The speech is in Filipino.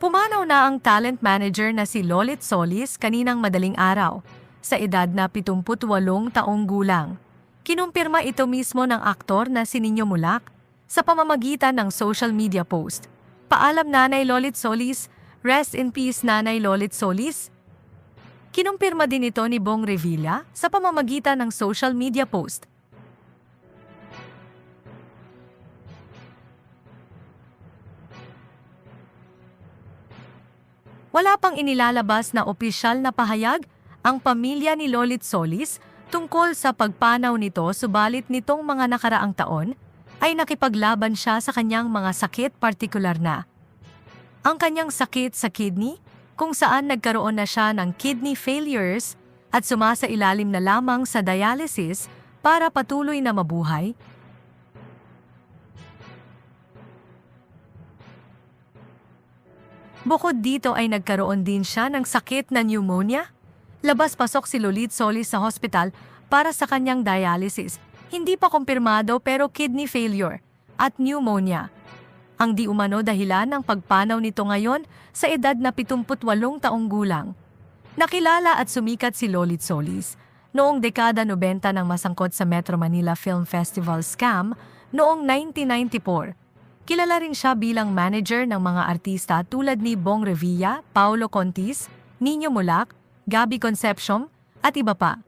Pumanaw na ang talent manager na si Lolit Solis kaninang madaling araw, sa edad na 78 taong gulang. Kinumpirma ito mismo ng aktor na si Nino Mulak sa pamamagitan ng social media post. Paalam Nanay Lolit Solis, rest in peace Nanay Lolit Solis. Kinumpirma din ito ni Bong Revilla sa pamamagitan ng social media post. Wala pang inilalabas na opisyal na pahayag ang pamilya ni Lolit Solis tungkol sa pagpanaw nito subalit nitong mga nakaraang taon ay nakipaglaban siya sa kanyang mga sakit partikular na. Ang kanyang sakit sa kidney, kung saan nagkaroon na siya ng kidney failures at sumasa ilalim na lamang sa dialysis para patuloy na mabuhay, Bukod dito ay nagkaroon din siya ng sakit na pneumonia. Labas-pasok si Lolit Solis sa hospital para sa kanyang dialysis. Hindi pa kumpirmado pero kidney failure at pneumonia. Ang di umano dahilan ng pagpanaw nito ngayon sa edad na 78 taong gulang. Nakilala at sumikat si Lolit Solis noong dekada 90 ng masangkot sa Metro Manila Film Festival scam noong 1994. Kilala rin siya bilang manager ng mga artista tulad ni Bong Revilla, Paolo Contis, Nino Mulak, Gabi Concepcion at iba pa.